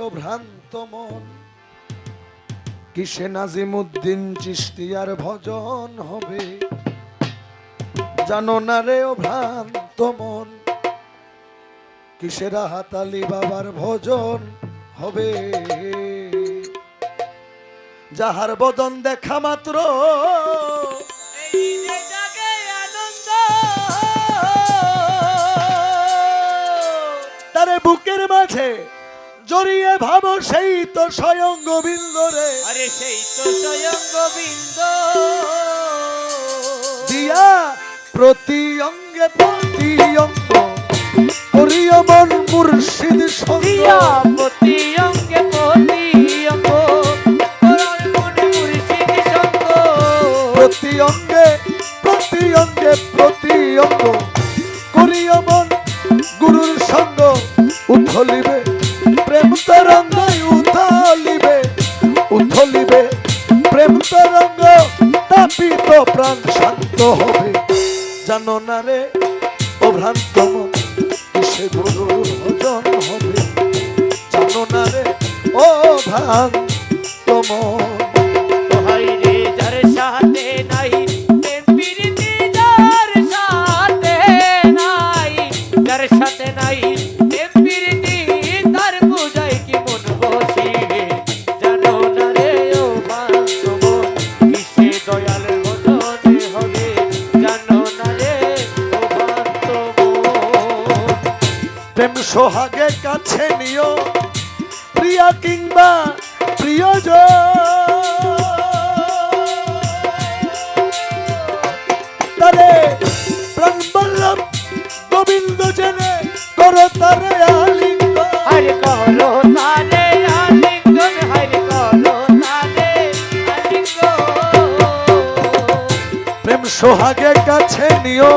ভ্রান্ত মন। কিসে নাজিমুদ্দিন চিস্তিয়ার ভজন হবে? জানো না রে ও ভ্রান্ত মন কিসের হাতালি বাবার ভজন হবে? যাহার বদন দেখা মাত্র তারে বুকের মাঝে জড়িয়ে ভাবো সেই তো স্বয়ং গোবিন্দ রে। আরে সেই তো স্বয়ং গোবিন্দ। দিয়া প্রতি অঙ্গে প্রতি অঙ্গ করিও মন মুর্শিদ দিয়া সঙ্গ প্রতি অঙ্গে প্রতি অঙ্গ প্রতি অঙ্গে প্রতি অঙ্গে প্রতি অঙ্গ করিও মন গুরুর সঙ্গ। উথলিবে জানো না রে? অভ্রান্ত ভ্রান্ত কিসে গুরুর ভজন হবে? জানো না রে? ও মন প্রেম সোহাগে কাছে নিও। প্রিয়া কিংবা তারে প্রাণ বল্লভ গোবিন্দ জেনে করো তারে আলিঙ্গ হরে করো তারে আলিঙ্গন হরে করো তারে আলিঙ্গন। প্রেম সোহাগে কাছে নিও।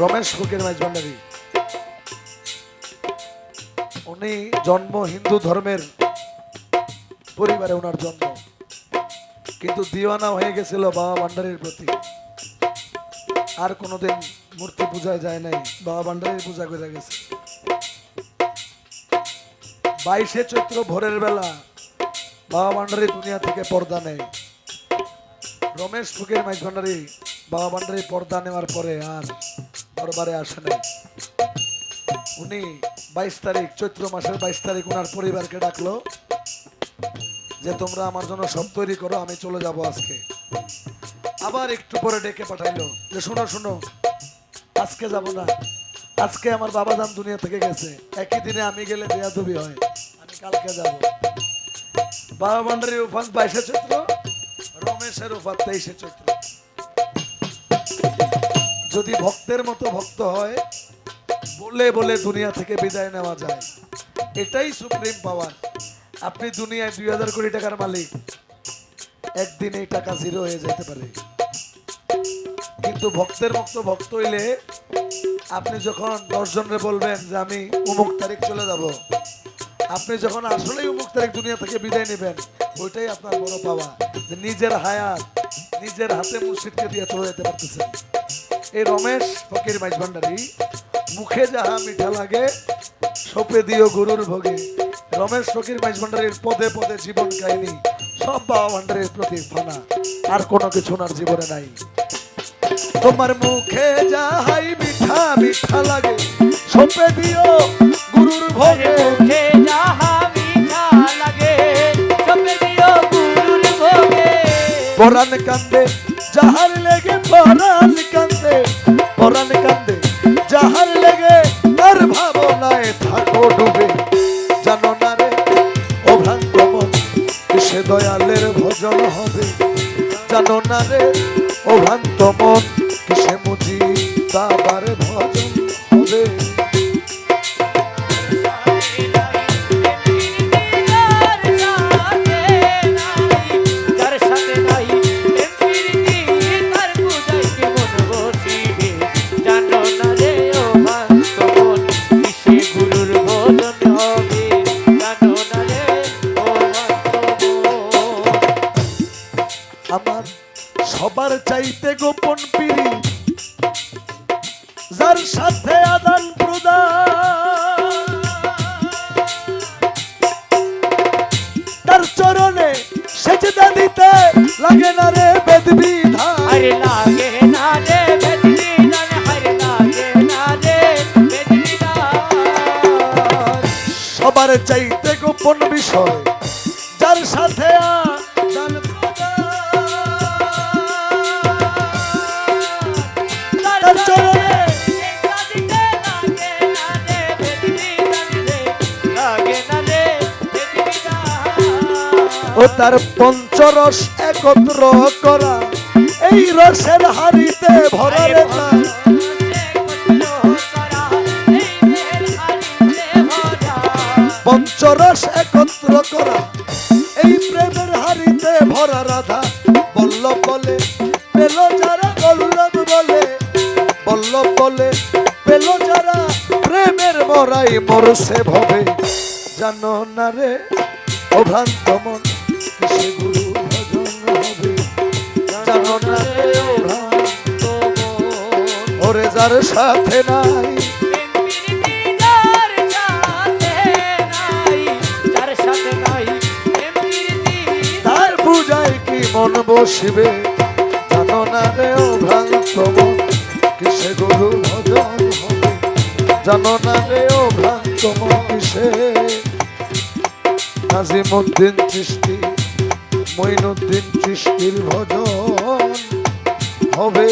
রমেশ ফকির মাইজ ভান্ডারী উনি জন্ম হিন্দু ধর্মের পরিবারে ওনার জন্ম। কিন্তু দিওয়ানা হয়ে গেছিল বাবা ভান্ডারীর প্রতি। আর কোনোদিন মূর্তি পূজায় যায় নাই, বাবা ভান্ডারীর পূজা করে গেছে। বাইশে চৈত্র ভোরের বেলা বাবা ভান্ডারী দুনিয়া থেকে পর্দা নেয়। রমেশ ফকির মাইজ ভান্ডারী বাবা ভান্ডারী পর্দা নেওয়ার পরে আর দরবারে আসে নাই। উনি বাইশ তারিখ, চৈত্র মাসের বাইশ তারিখ উনার পরিবারকে ডাকলো যে, তোমরা আমার জন্য সব তৈরি করো, আমি চলে যাব আজকে। আবার একটু পরে ডেকে পাঠাইলো যে, শোনো শোনো, আজকে যাব না। আজকে আমার বাবা জান দুনিয়া থেকে গেছে। একই দিনে আমি গেলে বেয়াদবি হয়। আমি কালকে যাব। বাবা ভান্ডারির উফান বাইশে চৈত্র, রমেশের উফান তেইশে চৈত্র। যদি ভক্তের মতো ভক্ত হয়, বলে বলে দুনিয়া থেকে বিদায় নেওয়া যায়। এটাই সুপ্রিম পাওয়ার আপনি দুনিয়ায় দুই হাজার কোটি টাকার মালিক, একদিন এই টাকা জিরো হয়ে যেতে পারে। কিন্তু ভক্তের মতো ভক্ত হইলে আপনি যখন দশ জনরে বলবেন যে আমি উমুক তারিখ চলে যাব, আপনি যখন আসলেই উমুক তারিখ দুনিয়া থেকে বিদায় নেবেন, ওইটাই আপনার বড় পাওয়া যে নিজের হায়াত, নিজের হাতে মুর্শিদকে দিয়ে চলে যেতে পারতেছেন। এই রমেশ ফকির মাইজ ভান্ডারী মুখে যাহা মিঠা লাগে সপে দিও গুরুর ভোগে। রমেশ ফকির মাইজ ভান্ডারীর পদে পদে জীবন কাহিনী সব বাবা ভান্ডারের প্রতি ফানা। আর কোনো কিছু ওনার জীবনে নাই। তোমার মুখে যাহাই মিঠা মিঠা লাগে সপে দিও গুরুর ভোগে। মুখে যাহা মিঠা লাগে দিও গুরুর ভোগে। পরাণ কান্দে যাহার লেগে পরাণ পরাণ কান্দে। যাহার লেগে তার ভাবনায় থাকো ডুবে। জানো না রে, ও ভ্রান্ত সে দয়ালের ভজন হবে? জানো না রে ভ্রান্ত মন যার সাথে আদান প্রদান। তার চরণে সেজদা দিতে লাগে না রে লাগে না লাগে না সবার চাইতে গোপন বিষয় যার সাথে তার পঞ্চরস একত্র করা। এই রসের হাড়িতে ভরা রে পঞ্চরস একত্র করা। এই প্রেমের হাড়িতে ভরা রাধা। বল্লভ বলে পেল যারা বল্লভ বলে। বল্লভ বলে পেল যারা প্রেমের মরাই মরছে ভবে। জানো না রে অভ্রান্ত মন। ওরে সাথে নাই, তার পূজায় কি মন বসিবে? জানো না রে ও ভ্রান্ত মন, কিসে গুরু ভজন হবে? জানো না রে ও ভ্রান্ত মন, কিসে? নাজিমুদ্দিন চিস্তি মঈনুদ্দিন সৃষ্টির ভজন হবে।